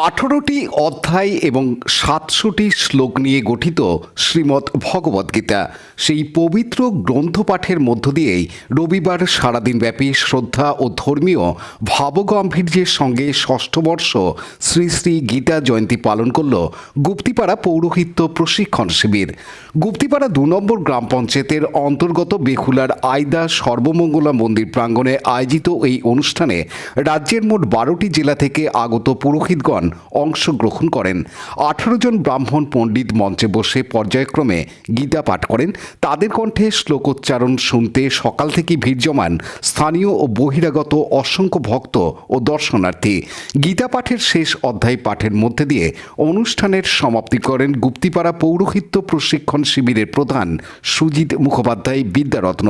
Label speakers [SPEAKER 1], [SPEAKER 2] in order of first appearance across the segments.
[SPEAKER 1] আঠারোটি অধ্যায় এবং সাতশোটি শ্লোক নিয়ে গঠিত শ্রীমদ্ ভগবদ্গীতা সেই পবিত্র গ্রন্থপাঠের মধ্য দিয়েই রবিবার সারাদিনব্যাপী শ্রদ্ধা ও ধর্মীয় ভাবগম্ভীর্যের সঙ্গে ষষ্ঠ বর্ষ শ্রী শ্রী গীতা জয়ন্তী পালন করল গুপ্তিপাড়া পৌরোহিত্য প্রশিক্ষণ শিবির। গুপ্তিপাড়া দু নম্বর গ্রাম পঞ্চায়েতের অন্তর্গত বেখুলার আয়দা সর্বমঙ্গলা মন্দির প্রাঙ্গণে আয়োজিত এই অনুষ্ঠানে রাজ্যের মোট বারোটি জেলা থেকে আগত পুরোহিতগণ অংশগ্রহণ করেন। আঠারো জন ব্রাহ্মণ পণ্ডিত মঞ্চে বসে পর্যায়ক্রমে গীতা পাঠ করেন। তাদের কণ্ঠে শ্লোকোচ্চারণ শুনতে সকাল থেকে ভিড় জমান স্থানীয় ও বহিরাগত অসংখ্য ভক্ত ও দর্শনার্থী। গীতা পাঠের শেষ অধ্যায় পাঠের মধ্যে দিয়ে অনুষ্ঠানের সমাপ্তি করেন গুপ্তিপাড়া পৌরোহিত্য প্রশিক্ষণ শিবিরের প্রধান সুজিত মুখোপাধ্যায় বিদ্যারত্ন।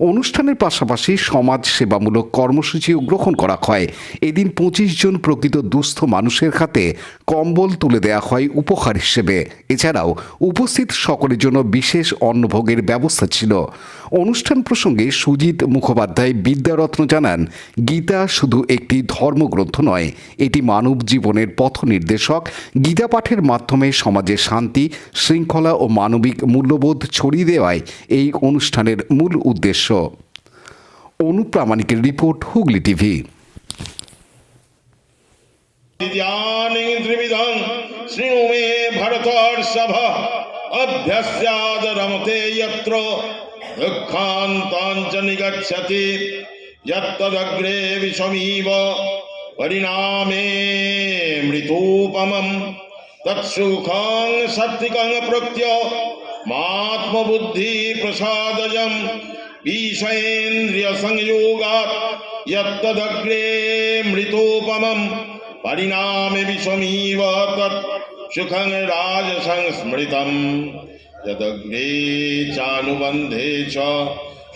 [SPEAKER 1] অনুষ্ঠানের পাশাপাশি সমাজ সেবামূলক কর্মসূচিও গ্রহণ করা হয়। এদিন পঁচিশ জন প্রকৃত দুস্থ মানুষের হাতে কম্বল তুলে দেওয়া হয় উপহার হিসেবে। এছাড়াও উপস্থিত সকলের জন্য বিশেষ অন্নভোগের ব্যবস্থা ছিল। অনুষ্ঠান প্রসঙ্গে সুজিত মুখোপাধ্যায় বিদ্যারত্ন জানান, গীতা শুধু একটি ধর্মগ্রন্থ নয়, এটি মানব জীবনের পথ নির্দেশক। গীতা পাঠের মাধ্যমে সমাজে শান্তি, শৃঙ্খলা ও মানবিক মূল্যবোধ ছড়িয়ে দেওয়ায় এই অনুষ্ঠানের মূল উদ্দেশ্য। অনুপ্রামাণিকের রিপোর্ট হুগলি টিভি।
[SPEAKER 2] ത്രിവിധം ശൃണുമേ ഭരതർഷഭ അഭ്യസ്യാദ രമത്തെ യത്ര ദുഃഖാന്താഞ്ച നിഗച്ഛതി യത്തദഗ്രേ വിഷമീവ പരിണാമേ മൃതൂപമം തത്സുഖാং സത്വികങ് പ്രത്യ മാത്മബുദ്ധി പ്രസാദയം വിഷയേന്ദ്രിയ സംയോഗാത് യത്തദഗ്രേ മൃതോപമം परिणामे विषमीव तत् सुखं राजसंस्मृतम् यदग्रे चानुबन्धे च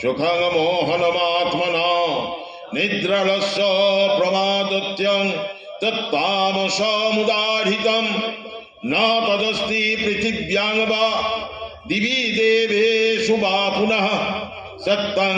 [SPEAKER 2] सुखं मोहनमात्मना निद्रलस्य प्रमादत्यं तत्तामसमुदाहृतम् न तदस्ति पृथिव्यां वा दिवि देवेषु वा पुनः सत्तं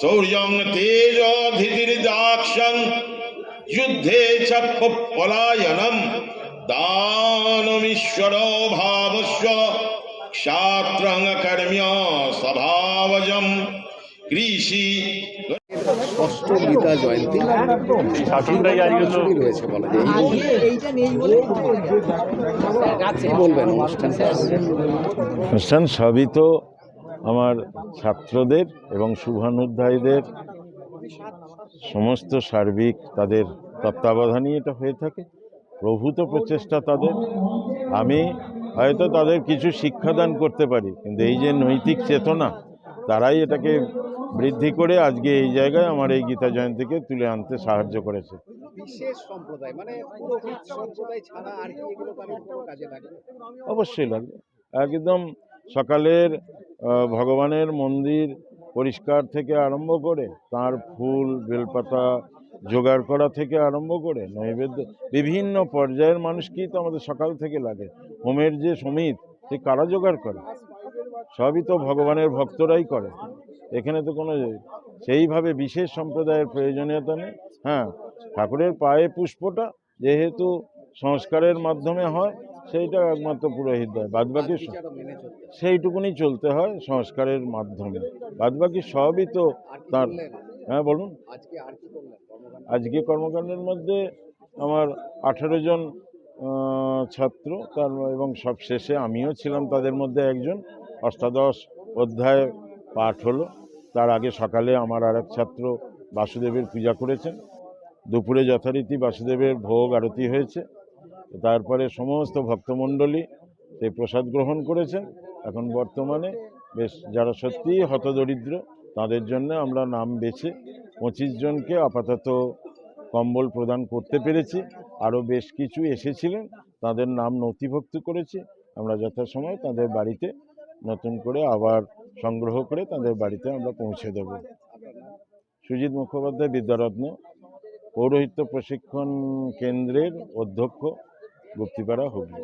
[SPEAKER 2] शौर्यं तेजोधितिर्दाक्षं युद्धे च पलायनं दानमीश्वरो भावस्व क्षात्रं कर्म्य स्वभावजं कृषि
[SPEAKER 1] ষষ্ঠ গীতা জয়ন্তী
[SPEAKER 3] শাসনটাই আজকে তো
[SPEAKER 1] শুরু হয়েছে বলা যায়
[SPEAKER 4] এইটা নেই বলে
[SPEAKER 1] কি বলবেন অনুষ্ঠান
[SPEAKER 3] অনুষ্ঠান সবই তো আমার ছাত্রদের এবং শুভানুধ্যায়ীদের সমস্ত সার্বিক তাদের তত্ত্বাবধানই এটা হয়ে থাকে প্রভূত প্রচেষ্টা তাদের। আমি হয়তো তাদের কিছু শিক্ষাদান করতে পারি কিন্তু এই যে নৈতিক চেতনা তারাই এটাকে বৃদ্ধি করে আজকে এই জায়গায় আমার এই গীতা জয়ন্তীকে তুলে আনতে সাহায্য করেছে।
[SPEAKER 4] মানে
[SPEAKER 3] অবশ্যই লাগবে। একদম সকালের ভগবানের মন্দির পরিষ্কার থেকে আরম্ভ করে, তার ফুল, বেলপাতা জোগাড় করা থেকে আরম্ভ করে, নৈবেদ্য, বিভিন্ন পর্যায়ের মানুষকেই তো আমাদের সকাল থেকে লাগে। হোমের যে সমিত সে কারা জোগাড় করে? সবই তো ভগবানের ভক্তরাই করে। এখানে তো কোনো সেইভাবে বিশেষ সম্প্রদায়ের প্রয়োজনীয়তা নেই। হ্যাঁ ঠাকুরের পায়ে পুষ্পটা যেহেতু সংস্কারের মাধ্যমে হয় সেইটা একমাত্র পুরোহিত দেয় বাদবাকি। সেইটুকুনি চলতে হয় সংস্কারের মাধ্যমে। বাদবাকি সবই তো তার হ্যাঁ বলুন।
[SPEAKER 4] আজকে
[SPEAKER 3] কর্মকাণ্ডের মধ্যে আমার আঠেরো জন ছাত্র তার এবং সব শেষে আমিও ছিলাম তাদের মধ্যে একজন। অষ্টাদশ অধ্যায় পাঠ হলো। তার আগে সকালে আমার আর এক ছাত্র বাসুদেবের পূজা করেছেন। দুপুরে যথারীতি বাসুদেবের ভোগ আরতি হয়েছে। তারপরে সমস্ত ভক্তমণ্ডলী সেই প্রসাদ গ্রহণ করেছেন এখন বর্তমানে বেশ যারা সত্যিই হতদরিদ্র, তাদের জন্য আমরা নাম বেছে পঁচিশ জনকে আপাতত কম্বল প্রদান করতে পেরেছি। আরও বেশ কিছু এসেছিলেন, তাদের নাম নথিভুক্ত করেছি। আমরা যথাসময় তাদের বাড়িতে নতুন করে আবার সংগ্রহ করে তাদের বাড়িতে আমরা পৌঁছে দেব। সুজিত মুখোপাধ্যায়, বিদ্যারত্ন, পৌরোহিত্য প্রশিক্ষণ কেন্দ্রের অধ্যক্ষ গুপ্তিপাড়া হুগলি